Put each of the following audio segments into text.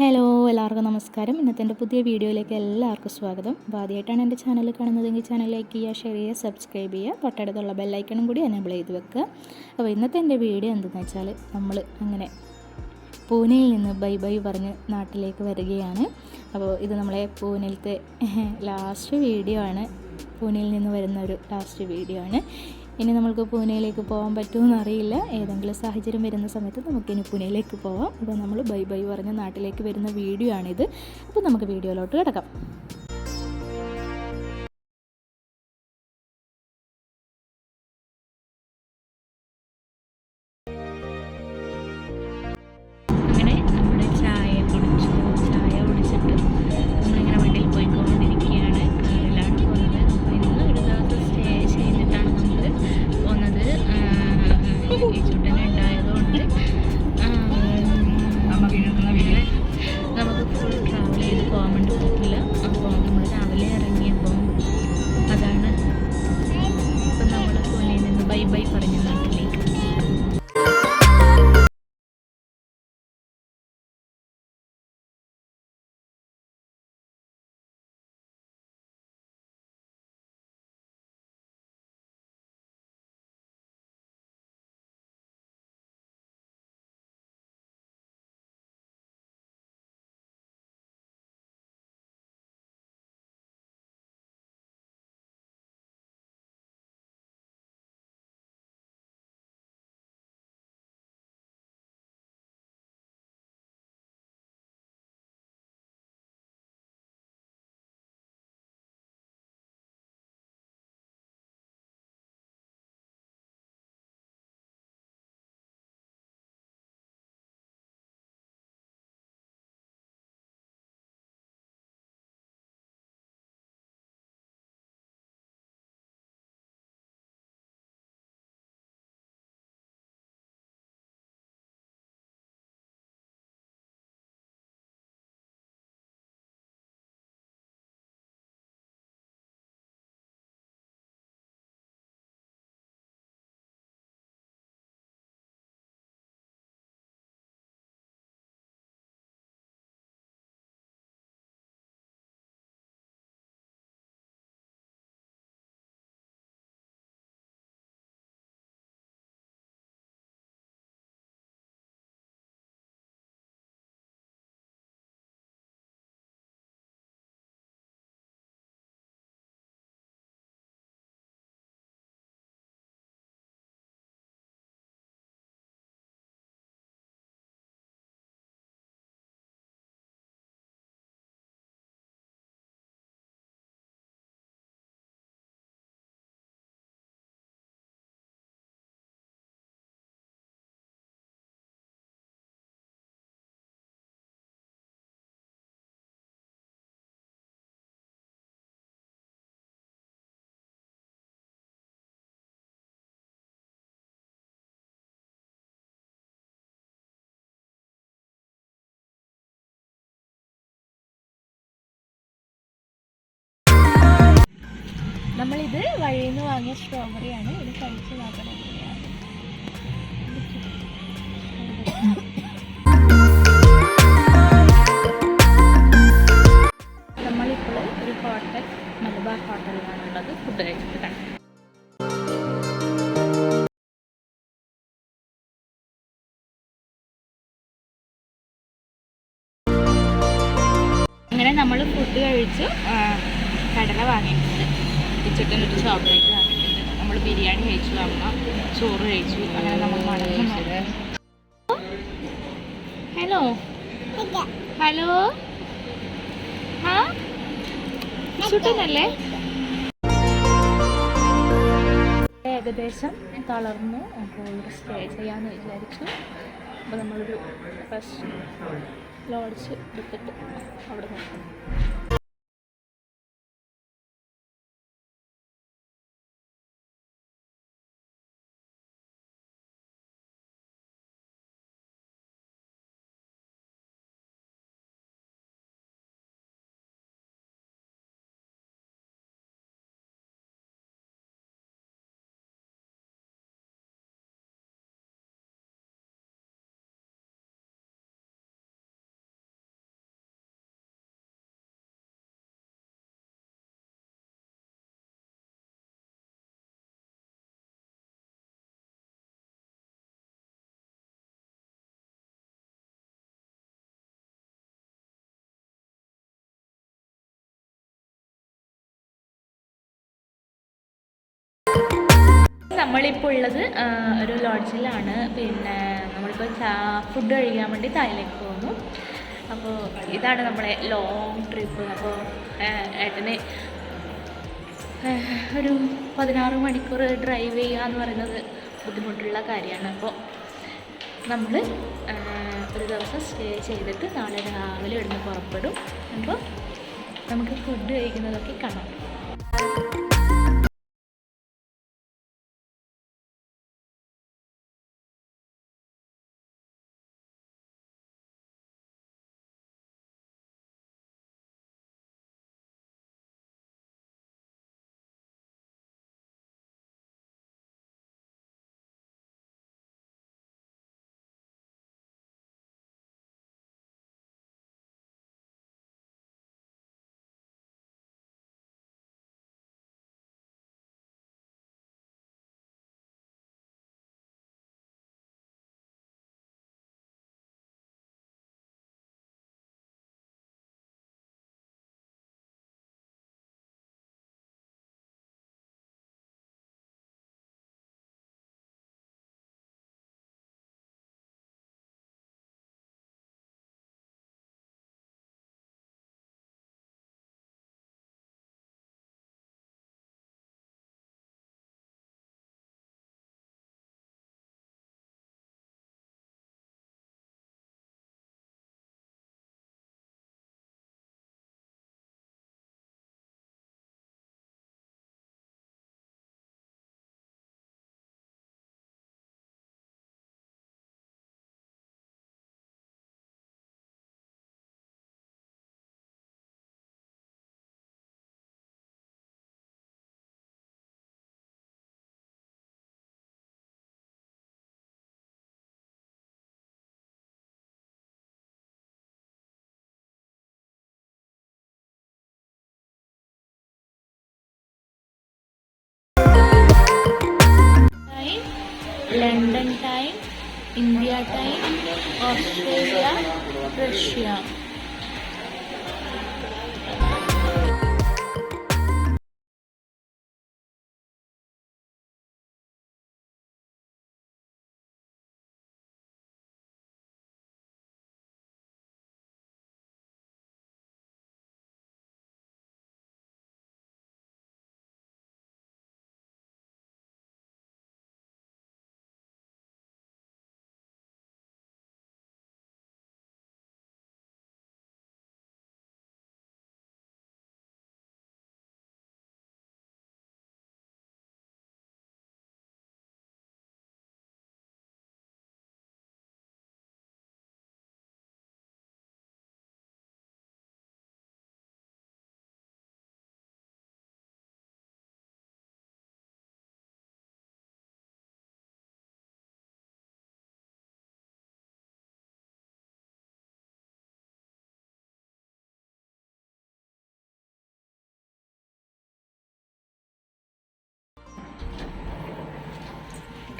Hello എല്ലാവർക്കും നമസ്കാരം. ഇന്നത്തെ എന്റെ പുതിയ വീഡിയോയിലേക്ക് എല്ലാവർക്കും സ്വാഗതം. അപ്പോൾ ആദ്യമായിട്ടാണ് എന്റെ ചാനൽ കാണുന്നതെങ്കിൽ ചാനൽ ലൈക്ക് ചെയ്യുക ഷെയർ ചെയ്യുക സബ്സ്ക്രൈബ് ചെയ്യുക തൊട്ടടുത്തുള്ള ബെല്ലൈക്കണും കൂടി എനേബിൾ ചെയ്ത് വെക്കുക. അപ്പോൾ ഇന്നത്തെ എന്റെ വീഡിയോ എന്തെന്ന് വെച്ചാൽ നമ്മൾ അങ്ങനെ പൂനെയിൽ നിന്ന് ബൈ ബൈ പറഞ്ഞ് നാട്ടിലേക്ക് വരികയാണ്. അപ്പോൾ ഇത് നമ്മളെ പൂനെയിലത്തെ ലാസ്റ്റ് വീഡിയോ ആണ്. പൂനെയിൽ നിന്ന് വരുന്ന ഒരു ലാസ്റ്റ് വീഡിയോ ആണ്. ഇനി നമ്മൾക്ക് പൂനെയിലേക്ക് പോകാൻ പറ്റുമെന്ന് അറിയില്ല. ഏതെങ്കിലും സാഹചര്യം വരുന്ന സമയത്ത് നമുക്കിനി പൂനെയിലേക്ക് പോവാം. അപ്പോൾ നമ്മൾ ബൈ ബൈ പറഞ്ഞ് നാട്ടിലേക്ക് വരുന്ന വീഡിയോ ആണിത്. അപ്പോൾ നമുക്ക് വീഡിയോയിലോട്ട് കിടക്കാം. നമ്മളിത് വഴിയിൽ നിന്ന് വാങ്ങിയ സ്ട്രോബെറി ആണ്. ഇത് കഴിച്ച് നോക്കണം മലബാർ അങ്ങനെ നമ്മൾ ഫുഡ് കഴിച്ചു കടല വാങ്ങിയിട്ടുണ്ട് ഇച്ചിട്ടൻ ഒരു ചോക്ലേറ്റ് വാങ്ങിയിട്ടുണ്ട്. നമ്മൾ ബിരിയാണി കഴിച്ചു അമ്മ ചോറ് കഴിച്ചു. അങ്ങനെ നമ്മൾ ഹലോ? ഹലോ? ആ ചുട്ടനല്ലേ ഏകദേശം തളർന്നു. അപ്പോൾ ഇവിടെ സ്റ്റേ ചെയ്യാമെന്ന് വിചാരിച്ചു. അപ്പോൾ നമ്മളൊരു ഫസ്റ്റ് ലോഡ്ജ് എടുത്തിട്ട് അവിടെ നോക്കാം നമ്മളിപ്പോൾ ഉള്ളത് ഒരു ലോഡ്ജിലാണ് പിന്നെ നമ്മളിപ്പോൾ ഫുഡ് കഴിക്കാൻ വേണ്ടി തായിലേക്ക് പോകുന്നു. അപ്പോൾ ഇതാണ് നമ്മളെ ലോങ് ട്രിപ്പ് അപ്പോൾ ഏട്ടന് ഒരു പതിനാറ് മണിക്കൂർ ഡ്രൈവ് ചെയ്യുക എന്ന് പറയുന്നത് ബുദ്ധിമുട്ടുള്ള കാര്യമാണ്. അപ്പോൾ നമ്മൾ ഒരു ദിവസം സ്റ്റേ ചെയ്തിട്ട് നാളെ രാവിലെ ഇവിടുന്ന് പുറപ്പെടും. അപ്പോൾ നമുക്ക് ഫുഡ് കഴിക്കുന്നതൊക്കെ കാണാം. London time India time Australia Russia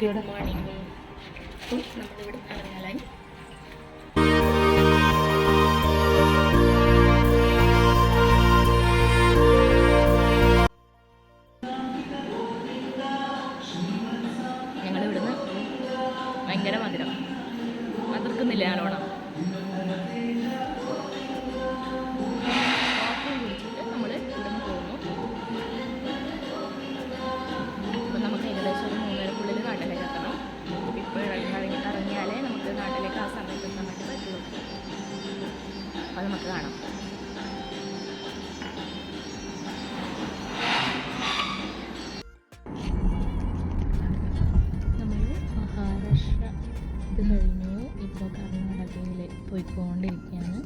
morning നമ്മളിവിടെ ഇറങ്ങലായി ഇത് കഴിഞ്ഞു ഇപ്പോൾ കർണാടകയിൽ പോയിക്കൊണ്ടിരിക്കുകയാണ്.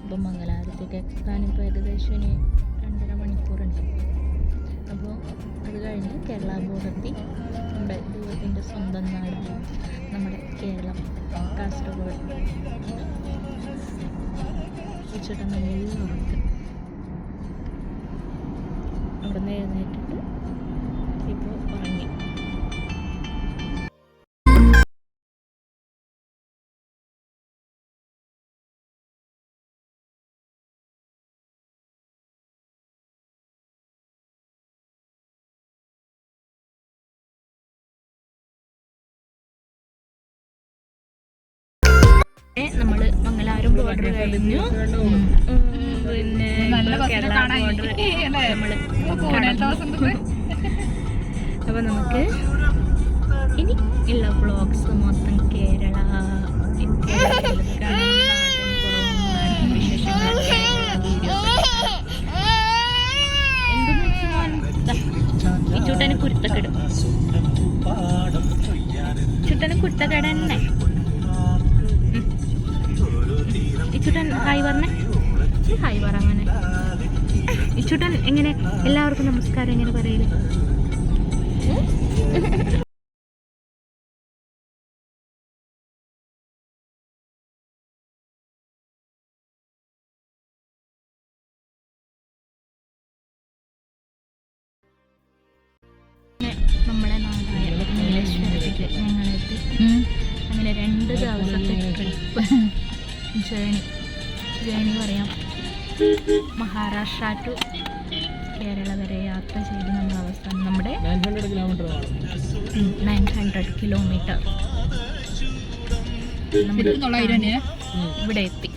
അപ്പോൾ മംഗലാപുരത്തേക്ക് എത്താൻ ഇപ്പോൾ ഏകദേശം ഇനി രണ്ടര മണിക്കൂറുണ്ട്. അപ്പോൾ അത് കഴിഞ്ഞ് കേരള ബോർഡെത്തി നമ്മുടെ ദൈവത്തിന്റെ സ്വന്തം നാട് നമ്മുടെ കേരളം കാസർഗോഡ്. ഉച്ചട്ട നല്ല അവിടെ നിന്ന് എഴുന്നേറ്റിട്ട് നമ്മൾ മംഗലാപുരം ബോർഡർ കഴിഞ്ഞു. പിന്നെ. അപ്പൊ നമുക്ക് ഇനി ഉള്ള വ്ളോഗ്സ് മൊത്തം കേരള. നീലേശ്വരത്തേക്ക് ഞങ്ങളെത്തി. അങ്ങനെ രണ്ട് ദിവസത്തെ ട്രിപ്പ് ജേണി. ജേണി പറയാം. മഹാരാഷ്ട്ര ടു കേരള വരെ യാത്ര ചെയ്ത് നമ്മൾ അവസാനം നമ്മുടെ നയൻ ഹൺഡ്രഡ് കിലോമീറ്റർ ഇവിടെ എത്തി.